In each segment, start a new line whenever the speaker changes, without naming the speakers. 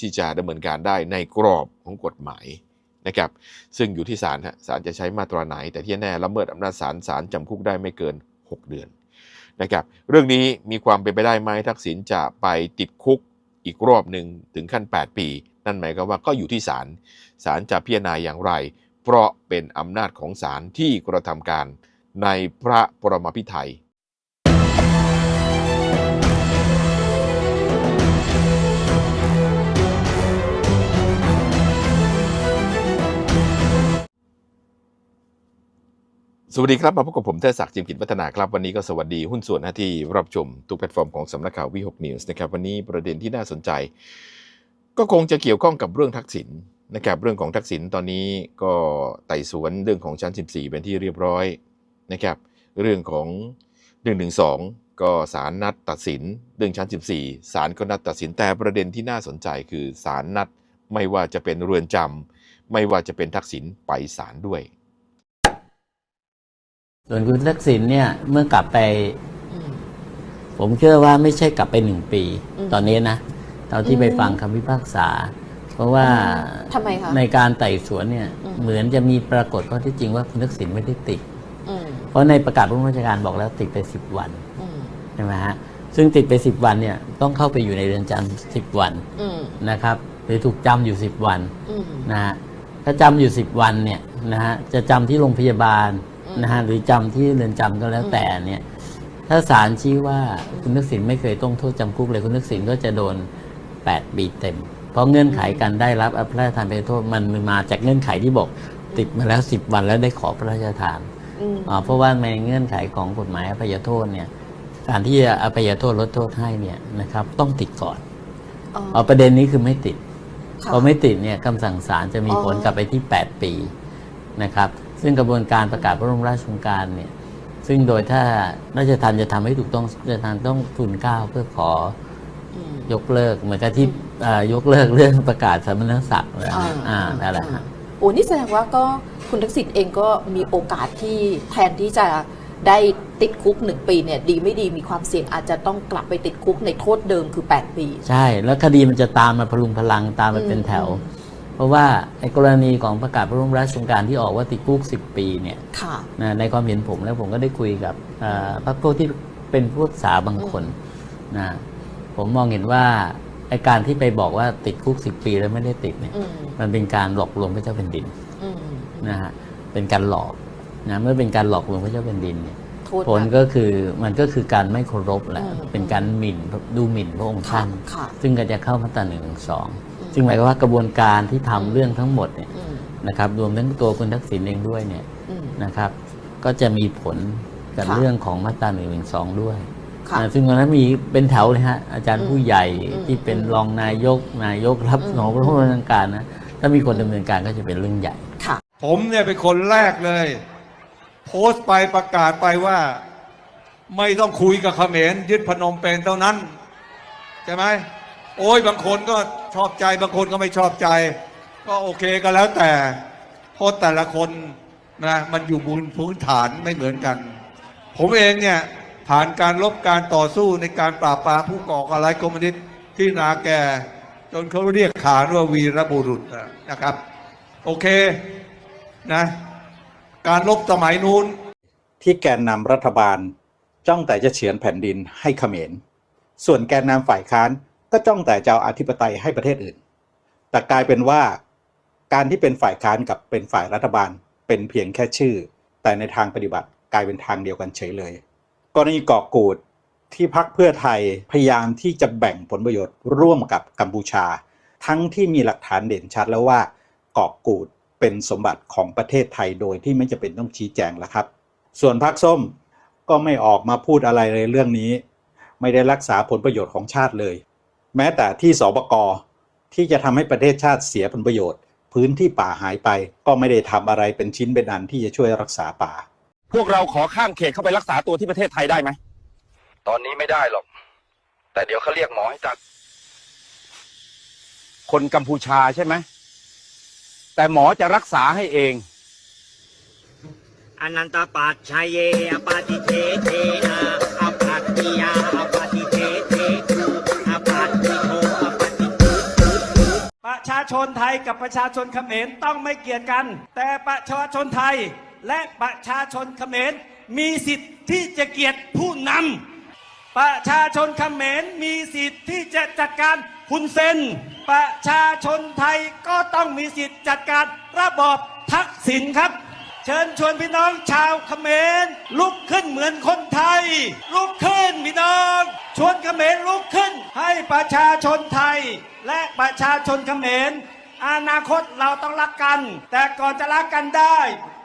ที่จะดำเนินการได้ในกรอบของกฎหมายนะครับซึ่งอยู่ที่ศาลฮะศาลจะใช้มาตราไหน แต่ที่แน่ละเมิดอำนาจศาลศาลจำคุกได้ไม่เกิน 6 เดือนนะครับเรื่องนี้มีความเป็นไปได้ไหมทักษิณจะไปติดคุกอีกรอบหนึ่งถึงขั้น 8 ปี นั่นหมายความว่าก็อยู่ที่ศาลศาลจะพิจารณาอย่างไร เพราะเป็นอำนาจของศาลที่กระทำการในพระปรมาภิไธย สวัสดีครับ มาพบกับผมเทศศักดิ์จิมกิจวัฒนาครับ วันนี้ก็สวัสดีหุ้นส่วนหน้าที่รับชมทุกแพลตฟอร์มของสำนักข่าววิหกนิวส์นะครับวันนี้ประเด็นที่น่าสนใจ ก็คงจะเกี่ยวข้องกับเรื่องทักษิณนะครับเรื่องของทักษิณตอนนี้ก็ไต่สวนเรื่องของชั้น 14 เป็นที่เรียบร้อยนะครับเรื่องของ 112 ก็ศาลนัดตัดสินเรื่องชั้น 14ศาลก็นัดตัดสินแต่ประเด็นที่น่าสนใจคือศาลนัดไม่ว่าจะเป็นเรือนจำไม่ว่าจะเป็นทักษิณไปศาลด้วย
ส่วนคุณทักษิณเนี่ยเมื่อกลับไป
อืม
ผมเชื่อว่าไม่ใช่กลับไปหนึ่งปี
อืม
ตอนนี้นะเท่าที่
อืม
ไปฟังคำพิพากษา เพราะว่า
ทำไมคะ
ในการไต่สวนเนี่ย
อืม
เหมือนจะมีปรากฏข้อที่จริงว่าคุณทักษิณไม่ได้ติด
อืม
เพราะในประกาศผู้บัญชาการบอกแล้วติดไปสิบวัน
อืม
ใช่ไหมฮะซึ่งติดไปสิบวันเนี่ยต้องเข้าไปอยู่ในเรือนจำสิบวัน
อืม
นะครับหรือถูกจำอยู่สิบวัน
อืม
นะฮะถ้าจำอยู่สิบวันเนี่ยนะฮะจะจำที่โรงพยาบาล
อืม
นะฮะหรือจำที่เรือนจำก็แล้วแต่เนี่ย ถ้าศาลชี้ว่าคุณทักษิณไม่เคยต้องโทษจำคุกเลยคุณทักษิณก็จะโดน 8 ปีเต็ม เพราะเงื่อนไขการได้รับอภัยทานเป็นโทษมันมาจากเงื่อนไขที่บอกติดมาแล้ว 10 วันแล้วได้ขอพระราชทาน
อืม
อ่าเพราะว่าในเงื่อนไขของกฎหมายอภัยโทษเนี่ยการที่จะอภัยโทษลดโทษให้เนี่ยนะครับ ต้องติดก่อน
อ๋อ
เอาประเด็นนี้คือไม่ติด
ค่ะ
พอไม่ติดเนี่ยคำสั่งศาลจะมี
อ๋อ
ผลกลับไปที่ 8 ปีนะครับ ซึ่งกระบวนการประกาศพระบรมราชโองการเนี่ยซึ่งโดยถ้าราชทันจะทำให้ถูกต้องราชทันต้องทุนเกล้าเพื่อขอ
อืม
ยกเลิกเหมือนกับที่เอ่อยกเลิกเรื่องประกาศสมณศักดิ์นะ
อ่า
ฮะอ่านั่นแหละฮะ
โอ้นี่แสดงว่าก็คุณทักษิณเองก็มีโอกาสที่แทนที่จะได้ติดคุกหนึ่งปีเนี่ยดีไม่ดีมีความเสี่ยงอาจจะต้องกลับไปติดคุกในโทษเดิมคือ 8 ปี
ใช่ แล้วคดีมันจะตามมาพลุงพลังตามมาเป็นแถว
อืม
เพราะว่าไอ้กรณีของประกาศพระบรมราชโองการที่ออกว่าติดคุก10 ปีเนี่ย
ค่ะ
นะในความเห็นผมแล้วผมก็ได้คุยกับเอ่อพรรคพวกที่เป็นผู้ศึกษาบางคนนะผมมองเห็นว่าไอการที่ไปบอกว่าติดคุกสิปีแล้วไม่ได้ติดเนี่ย
อืม
มันเป็นการหลอกลวงพระเจ้าแผ่นดิน
อืม
นะฮะเป็นการหลอกนะเมื่อเป็นการหลอกลวงพระเจ้าแผ่นดินเนี่ย
โทษ
ผล
นะ
ก็คือมันก็คือการไม่เคารพแหละ
อืม
เป็นการหมิ่นดูหมิ่นพระองค์
ค่ะ
ท่าน
ค่ะ
ซึ่งก็จะเข้ามาตราหนึ่งสอง
อืม
ซึ่งหมายความว่ากระบวนการที่ทำเรื่องทั้งหมดเนี่ย
อืม
นะครับรวมทั้งตัวคุณทักษิณเองด้วยเนี่ย
อืม
นะครับ ก็จะมีผลกับ
ค่ะ
เรื่องของมาตราหนึ่งหนึ่งสองด้วย
ค่ะ
นะซึ่งตอนนั้นมีเป็นแถวเลยฮะอาจารย์
อืม
ผู้ใหญ่
อืม
ที่เป็น
อืม
รองนายกนายกรับ
อืม
ของพระราชการนะถ้ามีคนดำเนินการก็จะเป็นเรื่องใหญ่
ค่ะ
ผมเนี่ยเป็นคนแรกเลย โพสต์ไปประกาศไปว่า ไม่ต้องคุยกับเขมรยึดพนมเปญเท่านั้น ใช่ไหม โอ้ยบางคนก็ชอบใจบางคนก็ไม่ชอบใจ ก็โอเคก็แล้วแต่เพราะแต่ละคนนะมันอยู่บนพื้นฐานไม่เหมือนกัน ผมเองเนี่ยผ่านการลบการต่อสู้ในการปราบปรามผู้ก่อการร้ายคอมมิวนิสต์ที่นาแก่จนเขาเรียกขานว่าวีรบุรุษนะครับ โอเคนะการลบสมัยนู้น
ที่แกนนำรัฐบาล จ้องแต่จะเฉือนแผ่นดินให้เขมร ส่วนแกนนำฝ่ายค้าน ก็จ้องแต่จะเอาอธิปไตยให้ประเทศอื่น แต่กลายเป็นว่าการที่เป็นฝ่ายค้านกับเป็นฝ่ายรัฐบาลเป็นเพียงแค่ชื่อ แต่ในทางปฏิบัติกลายเป็นทางเดียวกันเฉยเลยกรณีเกาะกูดที่พักเพื่อไทยพยายามที่จะแบ่งผลประโยชน์ร่วมกับกัมพูชา ทั้งที่มีหลักฐานเด่นชัดแล้วว่าเกาะกูดเป็นสมบัติของประเทศไทยโดยที่ไม่จำเป็นต้องชี้แจงแล้วครับ ส่วนพรรคส้มก็ไม่ออกมาพูดอะไรในเรื่องนี้ ไม่ได้รักษาผลประโยชน์ของชาติเลย แม้แต่ที่สบกที่จะทำให้ประเทศชาติเสียผลประโยชน์ พื้นที่ป่าหายไปก็ไม่ได้ทำอะไรเป็นชิ้นเป็นอันที่จะช่วยรักษาป่า
พวกเราขอข้ามเขตเข้าไปรักษาตัวที่ประเทศไทยได้ไหม
ตอนนี้ไม่ได้หรอก แต่เดี๋ยวเขาเรียกหมอให้จัด
คนกัมพูชาใช่ไหมแต่หมอจะรักษาให้เอง
อนันตปัจชัยเยอปาติเทเทนา ป
ระชาชนไทยกับประชาชนเขมรต้องไม่เกลียดกัน แต่ประชาชนไทยและประชาชนเขมรมีสิทธิ์ที่จะเกียดผู้นำประชาชนเขมรมีสิทธิ์ที่จะจัดการฮุนเซนประชาชนไทยก็ต้องมีสิทธิ์จัดการระบอบทักษิณครับ เชิญชวนพี่น้องชาวเขมรลุกขึ้นเหมือนคนไทย ลุกขึ้นพี่น้อง ชวนเขมรลุกขึ้นให้ประชาชนไทย และประชาชนเขมรอนาคตเราต้องรักกัน แต่ก่อนจะรักกันได้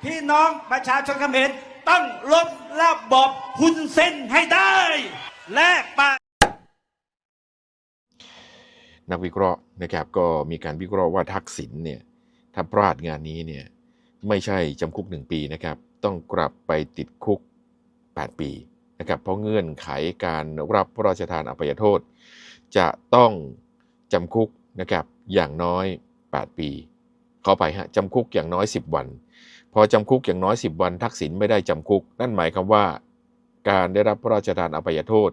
พี่น้องประชาชนเขมรต้องลบระบอบฮุนเซนให้ได้ และปะ
นักวิเคราะห์นะครับก็มีการวิเคราะห์ว่าทักษิณเนี่ยถ้าพลาดงานนี้เนี่ยไม่ใช่จำคุก 1 ปีนะครับ ต้องกลับไปติดคุก 8 ปีนะครับเพราะเงื่อนไขการรับพระราชทานอภัยโทษ จะต้อง จำคุกนะครับอย่างน้อย 8 ปีขอไปฮะจำคุกอย่างน้อย 10 วัน พอจำคุกอย่างน้อย 10 วัน ทักษิณไม่ได้จำคุก นั่นหมายความว่า การได้รับพระราชทานอภัยโทษ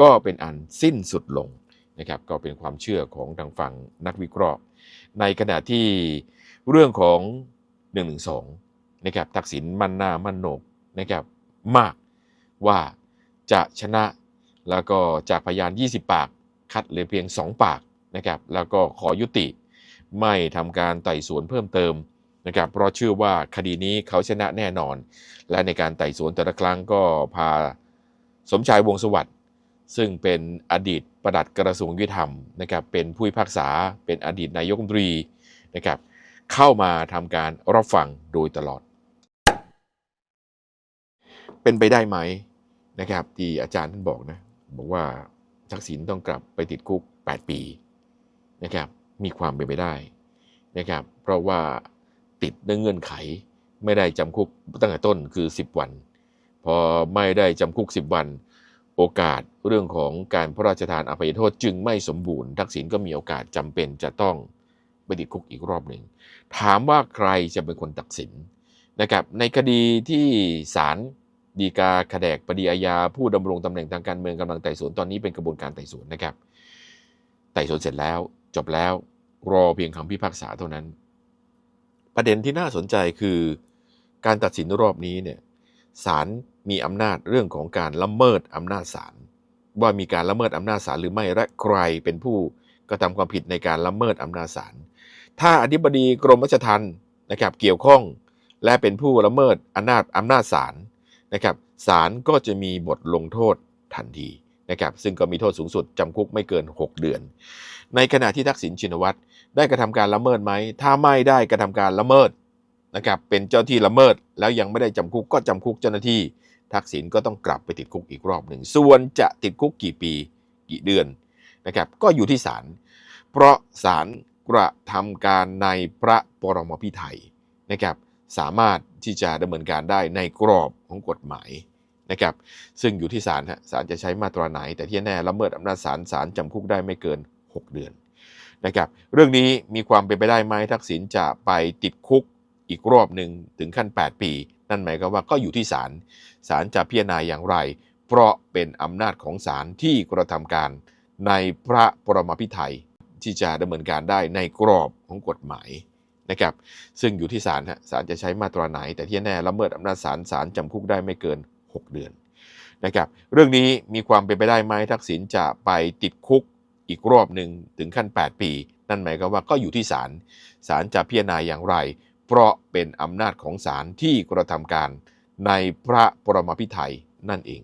ก็เป็นอันสิ้นสุดลงนะครับก็เป็นความเชื่อของทางฝั่งนักวิเคราะห์ ในขณะที่เรื่องของ 112นะครับทักษิณมั่นหน้ามั่นโหนกนะครับมากว่าจะชนะแล้วก็จากพยาน 20 ปาก คัดเหลือเพียง 2 ปาก นะครับแล้วก็ขอยุติไม่ทำการไต่สวนเพิ่มเติมนะครับเพราะเชื่อว่าคดีนี้เขาชนะแน่นอน และในการไต่สวนแต่ละครั้งก็พาสมชายวงสวัสดิ์ซึ่งเป็นอดีตประดัดกระทรวงยุติธรรมนะครับเป็นผู้พิพากษาเป็นอดีตนายกรัฐมนตรีนะครับเข้ามาทำการรับฟังโดยตลอด เป็นไปได้ไหมนะครับที่อาจารย์ท่านบอกนะบอกว่าทักษิณต้องกลับไปติดคุก 8 ปี นะครับมีความเป็นไปได้นะครับเพราะว่าติดด้วยเงื่อนไขไม่ได้จำคุกตั้งแต่ต้นคือ 10 วัน พอไม่ได้จำคุก 10 วัน โอกาสเรื่องของการพระราชทานอภัยโทษจึงไม่สมบูรณ์ ทักษิณก็มีโอกาสจำเป็นจะต้องไปติดคุกอีกรอบหนึ่ง ถามว่าใครจะเป็นคนตัดสินนะครับในคดีที่ศาลฎีกาคแดกปดีอาญาผู้ดำรงตำแหน่งทางการเมืองกำลังไต่สวนตอนนี้เป็นกระบวนการไต่สวนนะครับไต่สวนเสร็จแล้ว จบแล้วรอเพียงคำพิพากษาเท่านั้น ประเด็นที่น่าสนใจคือ การตัดสินรอบนี้เนี่ยศาลมีอำนาจเรื่องของการละเมิดอำนาจศาลว่ามีการละเมิดอำนาจศาลหรือไม่และใครเป็นผู้กระทำความผิดในการละเมิดอำนาจศาลถ้าอธิบดีกรมราชทัณฑ์นะครับเกี่ยวข้องและเป็นผู้ละเมิดอำนาจอำนาจศาลนะครับศาลก็จะมีบทลงโทษทันทีนะครับซึ่งก็มีโทษสูงสุดจำคุกไม่เกิน 6 เดือน ในขณะที่ทักษิณชินวัตรได้กระทำการละเมิดไหม ถ้าไม่ได้กระทำการละเมิดนะครับ เป็นเจ้าที่ละเมิด แล้วยังไม่ได้จำคุกก็จำคุกเจ้าหน้าที่ ทักษิณก็ต้องกลับไปติดคุกอีกรอบหนึ่ง ส่วนจะติดคุกกี่ปีกี่เดือนนะครับ ก็อยู่ที่ศาล เพราะศาลกระทำการในพระปรมพิไทยนะครับ สามารถที่จะดำเนินการได้ในกรอบของกฎหมายนะครับ ซึ่งอยู่ที่ศาลฮะศาลจะใช้มาตราไหน แต่ที่แน่ละเมิดอำนาจศาลศาลจำคุกได้ไม่เกิน 6 เดือนนะครับเรื่องนี้มีความเป็นไปได้ไหมทักษิณจะไปติดคุกอีกรอบหนึ่งถึงขั้น 8 ปี นั่นหมายความว่าก็อยู่ที่ศาลศาลจะพิจารณาอย่างไร เพราะเป็นอำนาจของศาลที่กระทำการในพระปรมาภิไธยที่จะดำเนินการได้ในกรอบของกฎหมายนะครับซึ่งอยู่ที่ศาลฮะศาลจะใช้มาตราไหน แต่ที่แน่ละเมิดอำนาจศาลศาลจำคุกได้ไม่เกิน 6 เดือนนะครับเรื่องนี้มีความเป็นไปได้ไหมทักษิณจะไปติดคุก อีกรอบหนึ่งถึงขั้น 8 ปี นั่นหมายความว่าก็อยู่ที่ศาลศาลจะพิจารณาอย่างไร เพราะเป็นอำนาจของศาลที่กระทำการในพระปรมาภิไธยนั่นเอง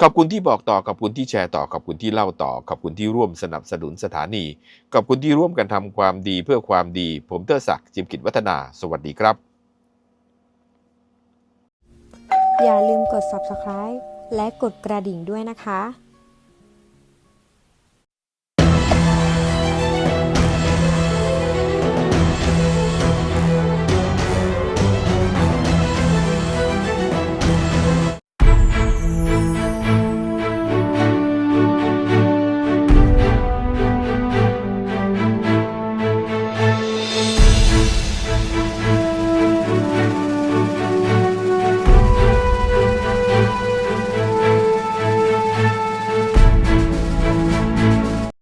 ขอบคุณที่บอกต่อขอบคุณที่แชร์ต่อขอบคุณที่เล่าต่อขอบคุณที่ร่วมสนับสนุนสถานีขอบคุณที่ร่วมกันทำความดีเพื่อความดี ผมเตอร์ศักดิ์จิมกิจวัฒนา สวัสดีครับ
อย่าลืมกด subscribe และกดกระดิ่งด้วยนะคะ